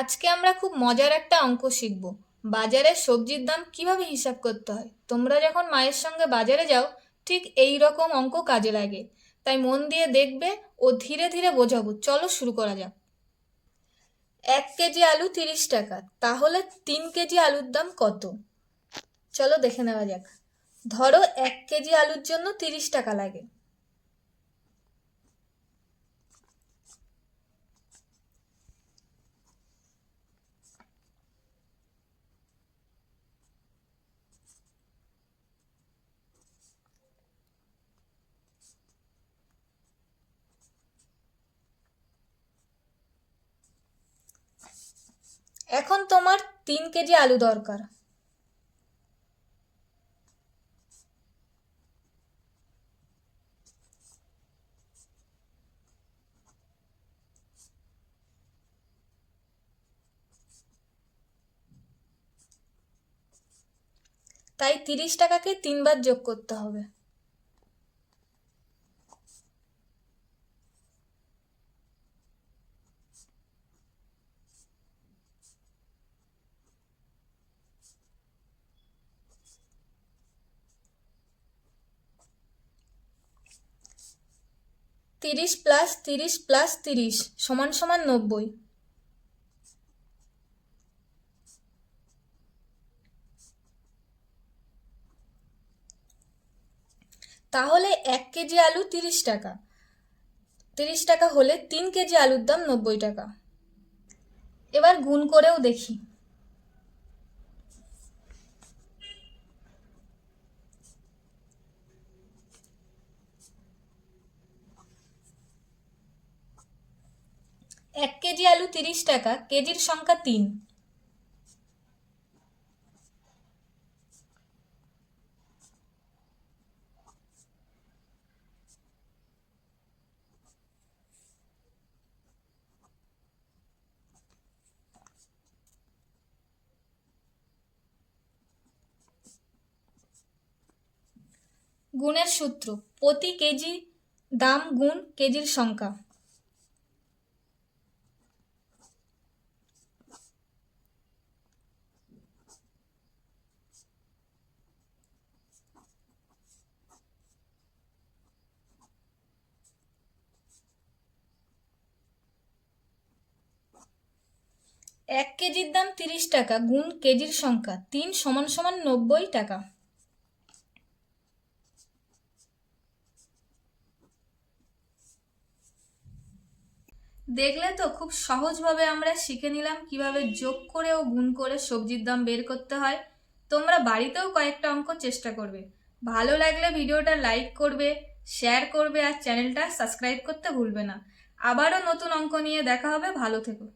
আজকে আমরা খুব মজার একটা অঙ্ক শিখব। বাজারে সবজির দাম কীভাবে হিসাব করতে হয়? তোমরা যখন মায়ের সঙ্গে বাজারে যাও, ঠিক এই রকম অঙ্ক কাজে লাগে। তাই মন দিয়ে দেখবে ও ধীরে ধীরে বোঝাবো। চলো শুরু করা যাক। এক কেজি আলু তিরিশ টাকা। তাহলে তিন কেজি আলুর দাম কত? চলো দেখে নেওয়া যাক। ধরো এক কেজি আলুর জন্য তিরিশ টাকা লাগে। এখন তোমার তিন কেজি আলু দরকার। তাই তিরিশ টাকাকে তিনবার যোগ করতে হবে। তিরিশ প্লাস তিরিশ প্লাস তিরিশ সমান সমান নব্বই। তাহলে এক কেজি আলু তিরিশ টাকা। তিরিশ টাকা হলে তিন কেজি আলুর দাম নব্বই টাকা। এবার গুণ করেও দেখি। এক কেজি আলু তিরিশ টাকা, কেজির সংখ্যা তিন। গুণের সূত্র, প্রতি কেজি দাম গুণ কেজির সংখ্যা। এক কেজির দাম তিরিশ টাকা গুণ কেজির সংখ্যা, তিন সমান সমান নব্বই টাকা। দেখলে তো খুব সহজভাবে আমরা শিখে নিলাম কীভাবে যোগ করে ও গুণ করে সবজির দাম বের করতে হয়। তোমরা বাড়িতেও কয়েকটা অঙ্ক চেষ্টা করবে। ভালো লাগলে ভিডিওটা লাইক করবে, শেয়ার করবে আর চ্যানেলটা সাবস্ক্রাইব করতে ভুলবে না। আবারও নতুন অঙ্ক নিয়ে দেখা হবে, ভালো থেকো।